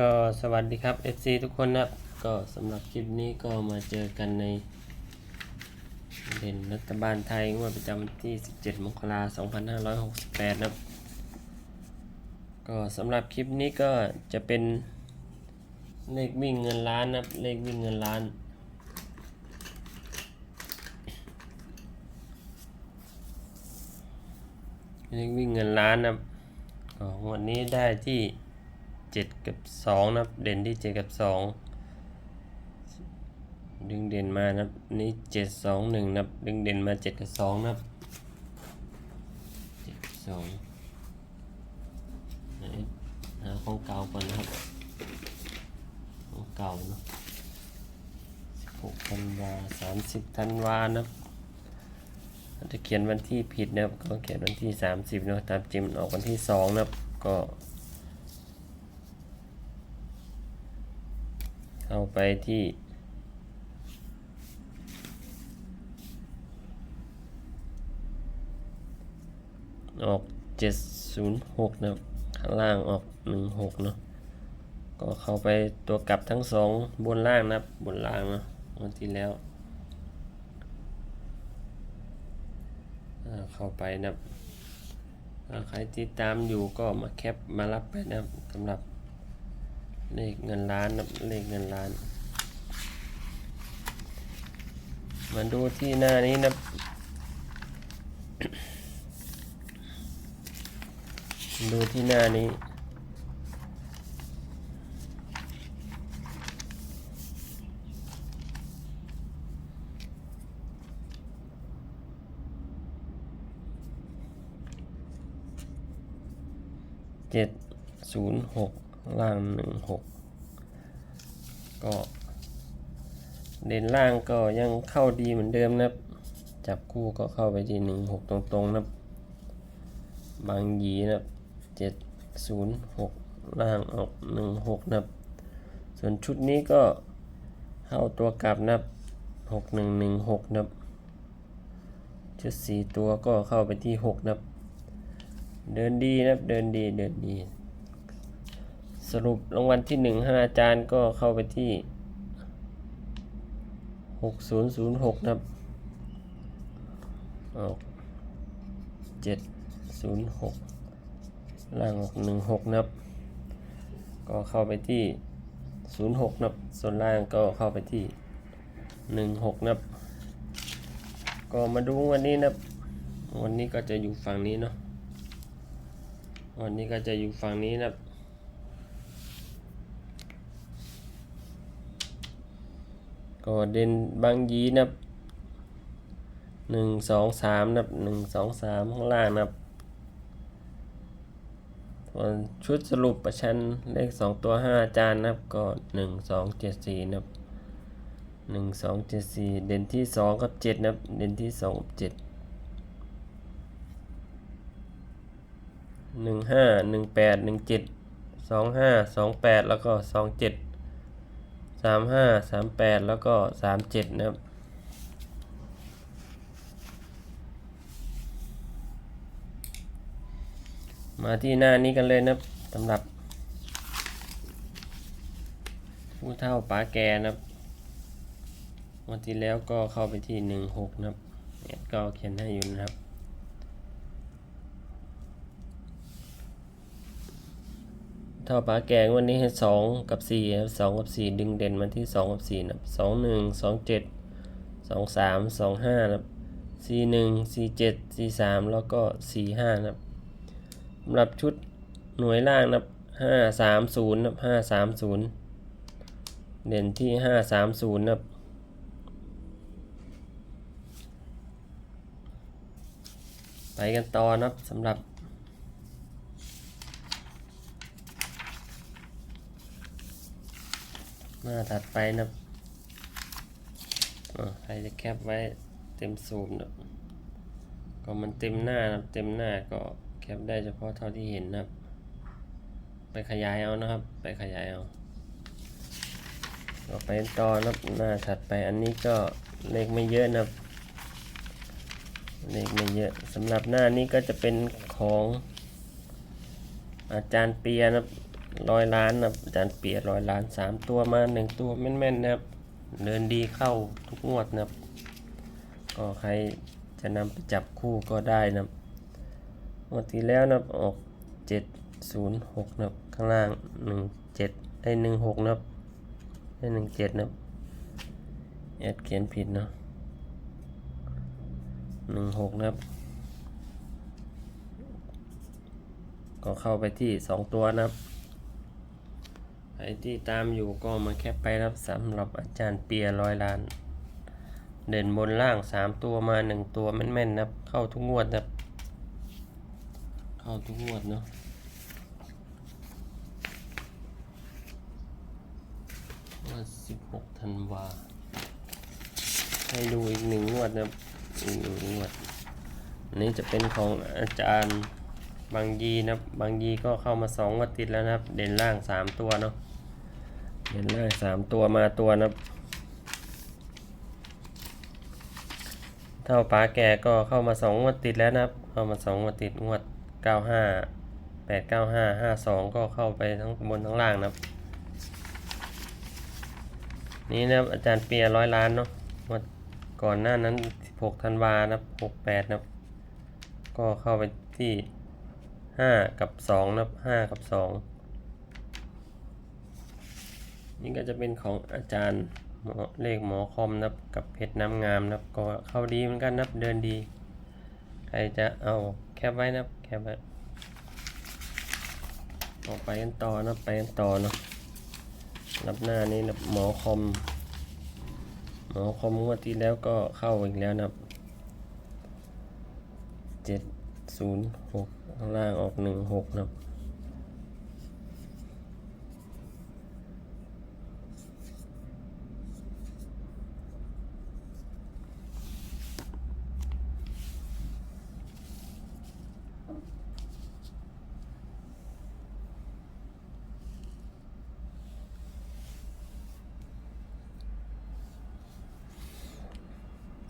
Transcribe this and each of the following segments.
ก็สวัสดีครับ FC ทุกคนนะก็สำหรับคลิปนี้ก็มาเจอกันในเด่นรัฐบาลไทยงวดประจำวันที่ 17 มกราคม 2568 นะครับ ก็สำหรับคลิปนี้ก็จะเป็นเลขวิ่งเงินล้านนะครับเลขวิ่งเงินล้าน เลขวิ่งเงินล้านนะครับก็งวดนี้ได้ที่ เจ็ดกับสองนะครับ เด่นที่เจ็ดกับสองดึงเด่นมานะครับ นี่เจ็ดสองหนึ่งนะครับ ดึงเด่นมาเจ็ดกับสองนะครับเจ็ดสองไหนหาของเก่าก่อนนะครับ ของเก่าเนาะหกธันวาสามสิบธันวานะครับอาจจะเขียนวันที่ผิดนะครับก็เขียนวันที่สามสิบเนาะตามจริงมันออกวันที่สองนะครับก็ เข้าไปที่ออก 706 นะครับ ข้างล่างออก 16 เนาะ ก็เข้าไปตัวกลับทั้งสองบนล่างนะครับ บนล่างเนาะวันที่แล้วอ่าเข้าไปนะครับ ใครติดตามอยู่ก็มาแคปมารับไปนะครับสำหรับ เลขเงินล้านนะเลขเงินล้าน มาดูที่หน้านี้นะดูที่หน้านี้ เจ็ดศูนย์หก ล่างหนึ่งหกก็เด่นล่างก็ยังเข้าดีเหมือนเดิมนะครับ จับคู่ก็เข้าไปที่หนึ่งหกตรงๆนะครับ บางหยีนะครับเจ็ดศูนย์หกล่างออกหนึ่งหกนะครับ ส่วนชุดนี้ก็เข้าตัวกลับนะครับหกหนึ่งหนึ่งหกนะครับ ชุดสี่ตัวก็เข้าไปที่หกนะครับ เดินดีนะครับ เดินดีเดินดี สรุปรางวัลที่หนึ่งห้าอาจารย์ก็เข้าไปที่หกศูนย์ศูนย์หกนะครับออกเจ็ดศูนย์หกล่างออกหนึ่งหกนะครับ ก็เข้าไปที่ศูนย์หกนะครับ ส่วนล่างก็เข้าไปที่หนึ่งหกนะครับ ก็มาดูวันนี้นะครับ วันนี้ก็จะอยู่ฝั่งนี้เนาะวันนี้ก็จะอยู่ฝั่งนี้นะครับ ก็เด่นบางยีนะครับหนึ่งสองสามนะครับหนึ่งสองสามข้างล่างนะครับส่วนชุดสรุปประชันเลขสองตัวห้าจานนะครับก็หนึ่งสองเจ็ดสี่นะครับหนึ่งสองเจ็ดสี่เด่นที่สองกับเจ็ดนะครับเด่นที่สองกับเจ็ดหนึ่งห้าหนึ่งแปดหนึ่งเจ็ดสองห้าสองแปดแล้วก็สองเจ็ด สามห้าสามแปดแล้วก็สามเจ็ดนะครับมาที่หน้านี้กันเลยนะสำหรับ ผู้เท่าป๋าแกนะครับวันที่แล้วก็เข้าไปที่หนึ่งหกนะครับเนี่ยก็เขียนให้อยู่นะครับ เท่าปลาแกงวันนี้ให้สองกับสี่ครับสองกับสี่ดึงเด่นมาที่สองกับสี่นะสองหนึ่งสองเจ็ดสองสามสองห้านะสี่หนึ่งสี่เจ็ดสี่สามแล้วก็สี่ห้านะสำหรับชุดหน่วยล่างนะห้าสามศูนย์นะห้าสามศูนย์เด่นที่ห้าสามศูนย์นะไปกันต่อนะสำหรับ หน้าถัดไปนะครับใครจะแคปไว้เต็มซูมนะก็มันเต็มหน้านะเต็มหน้าก็แคปได้เฉพาะเท่าที่เห็นนะครับ ไปขยายเอานะครับ ไปขยายเอาต่อไปต่อนะหน้าถัดไปอันนี้ก็เลขไม่เยอะนะครับเลขไม่เยอะสำหรับหน้านี้ก็จะเป็นของอาจารย์เปียนะครับ ร้อยล้านนะอาจารย์เปียร้อยล้านสามตัวมาหนึ่งตัวแม่นๆนะครับ เดินดีเข้าทุกงวดนะครับ ก็ใครจะนำไปจับคู่ก็ได้นะครับงวดที่แล้วนะครับออกเจ็ดศูนย์หกนะครับข้างล่างหนึ่งเจ็ดไอ้หนึ่งหกนะครับไอ้หนึ่งเจ็ดนะครับแอดเขียนผิดเนาะหนึ่งหกนะครับ ก็เข้าไปที่สองตัวนะครับ รที่ตามอยู่ก็มาแคปไปรับสำหรับอาจารย์เปียร้อยล้าน เด่นบนล่างสามตัวมาหนึ่งตัวแม่นๆนะเข้าทุกงวดนะเข้าทุกงวดเนาะวันสิบหกธันวา ให้ดูอีกหนึ่งงวดนะอีกหนึ่งงวดอันนี้จะเป็นของอาจารย์บางยีนะบางยีก็เข้ามาสองงวดติดแล้วนะครับ เด่นล่างสามตัวเนาะ เด่นล่างสามตัวมาตัวนะเท่าป๋าแกก็เข้ามาสองงวดติดแล้วนะครับ เข้ามาสองงวดติดงวดเก้าห้าแปดเก้าห้าห้าสองก็เข้าไปทั้งบนทั้งล่างนะครับ นี่นะครับอาจารย์เปียร้อยล้านเนาะงวดก่อนหน้านั้นหกธันวานะครับหกแปดนะครับ ก็เข้าไปที่ห้ากับสองนะครับห้ากับสอง นี่ก็จะเป็นของอาจารย์หมอเลขหมอคอมนะกับเพชรน้ำงามนะก็เข้าดีเหมือนกันนับเดินดี ใครจะเอาแคปไว้นับแคปไว้ออกไปกันต่อนับไปกันต่อเนาะรับหน้านี้นะหมอคอมหมอคอมงวดที่แล้วก็เข้าอีกแล้วนับเจ็ดศูนย์หกข้างล่างออกหนึ่งหกนะ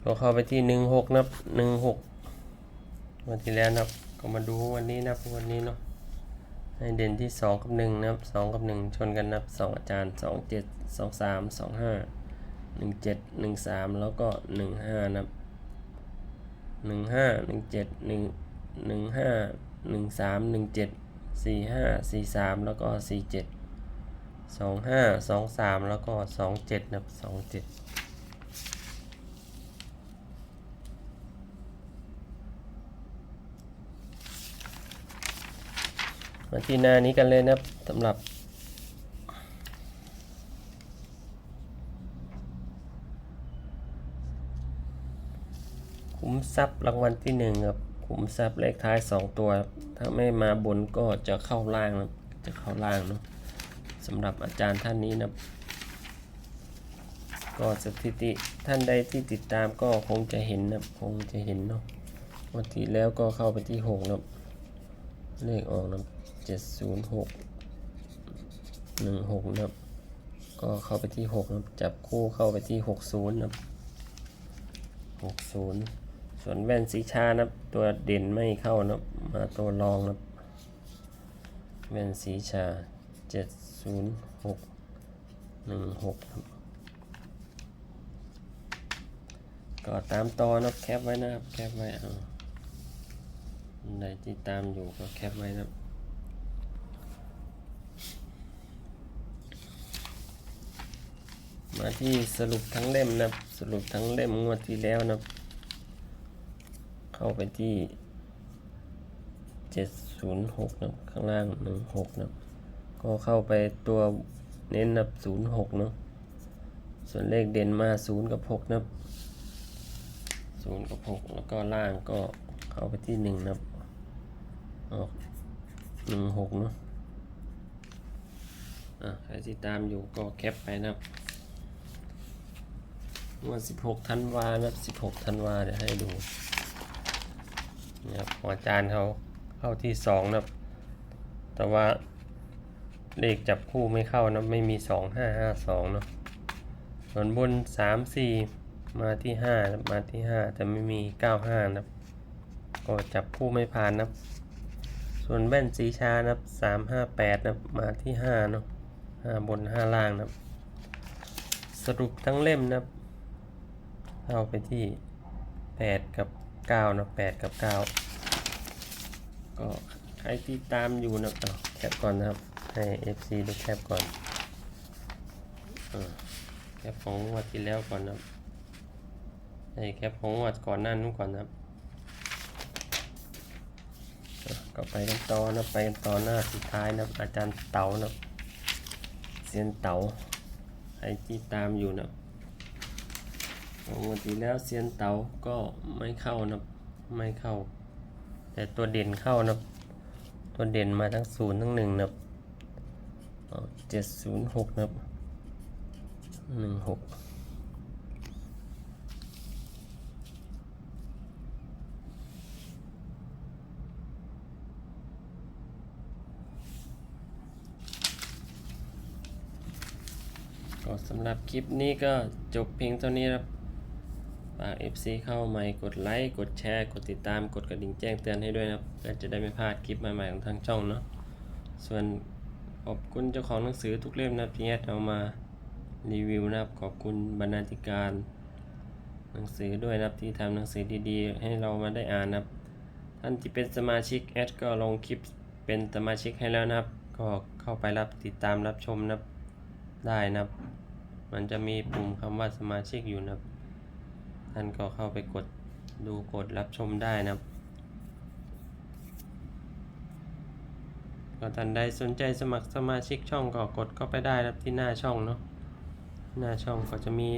ครับก็เข้าไปที่หนึ่งหกนับหนึ่งหกวันที่แล้วนับก็มาดูวันนี้นับวันนี้เนาะให้เด่นที่สองกับหนึ่งนะครับสองกับหนึ่งชนกันนับสองอาจารย์สองเจ็ดสองสามสองห้าหนึ่งเจ็ดหนึ่งสามแล้วก็หนึ่งห้านับหนึ่งห้าหนึ่งเจ็ดหนึ่งหนึ่งห้าหนึ่งสามหนึ่งเจ็ดสี่ห้าสี่สามแล้วก็สี่เจ็ดสองห้าสองสามแล้วก็สองเจ็ดนับสองเจ็ด มาที่หน้านี้กันเลยนะครับสำหรับขุมทรัพย์รางวัลที่หนึ่งครับขุมทรัพย์เลขท้ายสองตัว ถ้าไม่มาบนก็จะเข้าล่างนะจะเข้าล่างเนาะสำหรับอาจารย์ท่านนี้นะก็สถิติท่านใดที่ติดตามก็คงจะเห็นนะคงจะเห็นเนาะวันที่แล้วก็เข้าไปที่หกนะเลขออกนะ เจ็ดศูนย์หกหนึ่งหกนะครับ ก็เข้าไปที่หกนะครับ จับคู่เข้าไปที่หกศูนย์นะครับหกศูนย์ส่วนแว่นสีชานะครับ ตัวเด่นไม่เข้านะครับ มาตัวรองนะครับ แว่นสีชาเจ็ดศูนย์หกหนึ่งหกครับก็ตามต่อนะครับแคปไว้นะครับ แคปไว้เอาใดที่ตามอยู่ก็แคปไว้นะครับ มาที่สรุปทั้งเล่มนะครับสรุปทั้งเล่มงวดที่แล้วนะครับเข้าไปที่706นะครับข้างล่าง16นะครับก็เข้าไปตัวเน้นนับ06เนาะส่วนเลขเด่นมา0กับ6นะครับ0กับ6แล้วก็ล่างก็เข้าไปที่1นะครับออกหนึ่งหกเนาะอะใครที่ตามอยู่ก็แคปไปนะครับ วันสิบหกธันวานับสิบหกธันวาเดี๋ยวให้ดูนะครับของอาจารย์เขาเข้าที่สองนะครับแต่ว่าเลขจับคู่ไม่เข้านะไม่มีสองห้าห้าสองเนาะส่วนบนสามสี่มาที่ห้ามาที่ห้าแต่ไม่มีเก้าห้านะครับก็จับคู่ไม่ผ่านนะครับส่วนแว่นสีชานะสามห้าแปดนะมาที่ห้าเนาะห้าบนห้าล่างนะครับสรุปทั้งเล่มนะครับ เข้าไปที่แปดกับเก้านะแปดกับเก้าก็ใครที่ตามอยู่นะครับแคปก่อนนะครับ ให้ FC ดูแคปก่อนอแคปของวัดที่แล้วก่อนนะครับให้แคปของวัดก่อนหน้านู้นก่อนนะครับก็ไปกันต่อนะไปกันต่อหน้าสุดท้ายนะอาจารย์เต๋านะเซียนเต๋าใครที่ตามอยู่นะ ปกติแล้วเซียนเต๋าก็ไม่เข้านะไม่เข้า แต่ตัวเด่นเข้านะตัวเด่นมาทั้งศูนย์ทั้งหนึ่งนะเจ็ดศูนย์หกนะหนึ่งหกก็สำหรับคลิปนี้ก็จบเพียงเท่านี้ครับ ฝาก FC เข้าใหม่กดไลค์กดแชร์กดติดตามกดกระดิ่งแจ้งเตือนให้ด้วยนะครับเพื่อจะได้ไม่พลาดคลิปใหม่ๆของทางช่องเนาะส่วนขอบคุณเจ้าของหนังสือทุกเล่มนะที่แอดเอามารีวิวนะครับขอบคุณบรรณาธิการ หนังสือด้วยนะครับที่ทำหนังสือดีๆ ให้เรามาได้อ่านนะครับ ท่านที่เป็นสมาชิกแอดก็ลงคลิปเป็นสมาชิกให้แล้วนะครับ ก็เข้าไปรับติดตามรับชมนะครับได้นะครับ มันจะมีปุ่มคำว่าสมาชิกอยู่นะครับ ท่านก็เข้าไปกดดูกดรับชมได้นะครับ ก็ท่านใดสนใจสมัครสมาชิกช่องก็กดเข้าไปได้นะครับที่หน้าช่องเนาะหน้าช่องก็จะมี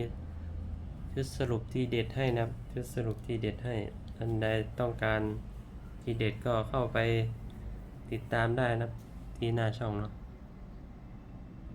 ชุดสรุปที่เด็ดให้นะครับชุดสรุปที่เด็ดให้ท่านใดต้องการที่เด็ดก็เข้าไปติดตามได้นะครับที่หน้าช่องเนาะ